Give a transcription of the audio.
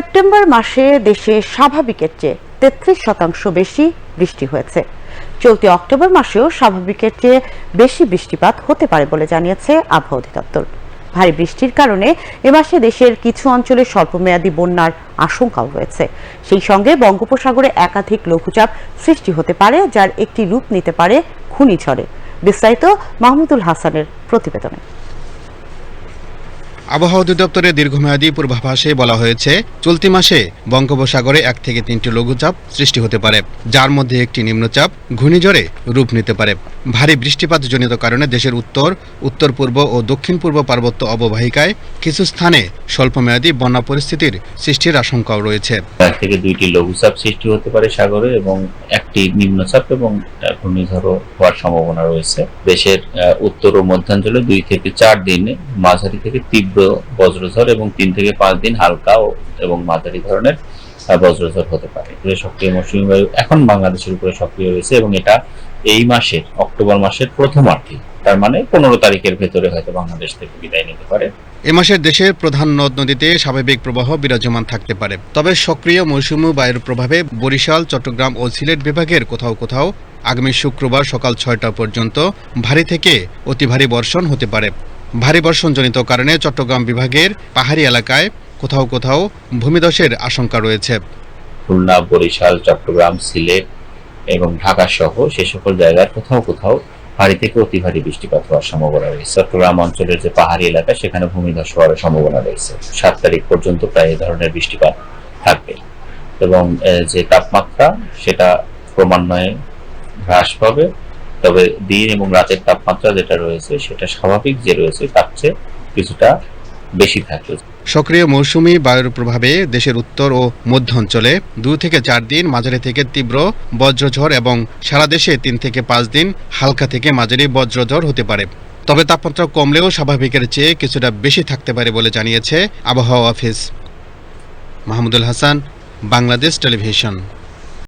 September মাসে দেশে স্বাভাবিকের চেয়ে তেত্রিশ শতাংশ বেশি বৃষ্টি হয়েছে। চলতি অক্টোবর মাসেও স্বাভাবিকের চেয়ে বেশি বৃষ্টিপাত হতে পারে বলে জানিয়েছে আবহাওয়া অধিদপ্তর। ভারী বৃষ্টির কারণে এ মাসে দেশের কিছু অঞ্চলে স্বল্পমেয়াদী বন্যার আশঙ্কাও রয়েছে। সেই সঙ্গে বঙ্গোপসাগরে একাধিক লঘুচাপ সৃষ্টি হতে পারে, যার একটি রূপ নিতে পারে ঘূর্ণিঝড়ে। বিস্তারিত মাহমুদুল হাসানের প্রতিবেদনে। আবহাওয়া অধিদপ্তরের দীর্ঘমেয়াদী পূর্বাভাসে বলা হয়েছে, চলতি মাসে বঙ্গোপসাগরে এক থেকে তিনটি লঘুচাপ সৃষ্টি হতে পারে, যার মধ্যে একটি নিম্নচাপ ঘূর্ণিঝড়ে রূপ নিতে পারে। ভারী বৃষ্টিপাতজনিত কারণে দেশের উত্তর উত্তর পূর্ব ও দক্ষিণ পূর্ব পার্বত্য অববাহিকায় কিছু স্থানে স্বল্পমেয়াদী বন্যা পরিস্থিতির সৃষ্টির আশঙ্কাও রয়েছে। এক থেকে দুইটি লঘুচাপ সৃষ্টি হতে পারে সাগরে এবং একটি নিম্নচাপ এবং ঘূর্ণিঝড়ও হওয়ার সম্ভাবনা রয়েছে। দেশের উত্তর ও মধ্যাঞ্চলে দুই থেকে চার দিন মাঝারি থেকে তীব্র বজ্রঝড় এবং তিন থেকে পাঁচ দিন হালকা এবং মাঝারি ধরনের বজ্রঝড় হতে পারে। সক্রিয় মৌসুমী বায়ু এখন বাংলাদেশের উপরে সক্রিয় রয়েছে এবং এটা এই মাসের অক্টোবর মাসের প্রথমার্ধে তার মানে পনেরো তারিখের ভেতরে হয়তো বাংলাদেশ থেকে বিদায় নিতে পারে। এ মাসের দেশের প্রধান নদ নদীতে স্বাভাবিক প্রবাহ বিরাজমান থাকতে পারে। তবে সক্রিয় মৌসুমী বায়ুর প্রভাবে বরিশাল চট্টগ্রাম ও সিলেট বিভাগের কোথাও কোথাও আগামী শুক্রবার সকাল ছয়টা পর্যন্ত ভারী থেকে অতি ভারী বর্ষণ হতে পারে। ভারী বর্ষণজনিত কারণে চট্টগ্রাম বিভাগের পাহাড়ি এলাকায় কোথাও কোথাও ভূমিধসের আশঙ্কা রয়েছে। খুলনা বরিশাল চট্টগ্রাম সিলেট এবং ঢাকা সহ সে সকল জায়গার কোথাও কোথাও ভারী থেকে অতি ভারী বৃষ্টিপাত হওয়ার সম্ভাবনা রয়েছে। চট্টগ্রাম অঞ্চলের যে পাহাড়ি এলাকা, সেখানে ভূমিধস হওয়ার সম্ভাবনা রয়েছে। সাত তারিখ পর্যন্ত প্রায় এ ধরনের বৃষ্টিপাত থাকবে এবং যে তাপমাত্রা, সেটা ক্রমান্বয়ে হ্রাস পাবে। তবে দিন এবং রাতের তাপমাত্রা যেটা রয়েছে, সেটা স্বাভাবিক যে রয়েছে, তার চেয়ে কিছুটা বেশি থাকবে সক্রিয় মৌসুমী বায়ুর প্রভাবে দেশের উত্তর ও মধ্য অঞ্চলে দু থেকে চার দিন, মাঝারি থেকে তীব্র বজ্রঝড় এবং সারা দেশে তিন থেকে পাঁচ দিন, হালকা থেকে মাঝারি বজ্রঝড় হতে পারে। তবে তাপমাত্রা কমলেও স্বাভাবিকের চেয়ে কিছুটা বেশি থাকতে পারে বলে জানিয়েছে আবহাওয়া অফিস। মাহমুদুল হাসান, বাংলাদেশ টেলিভিশন।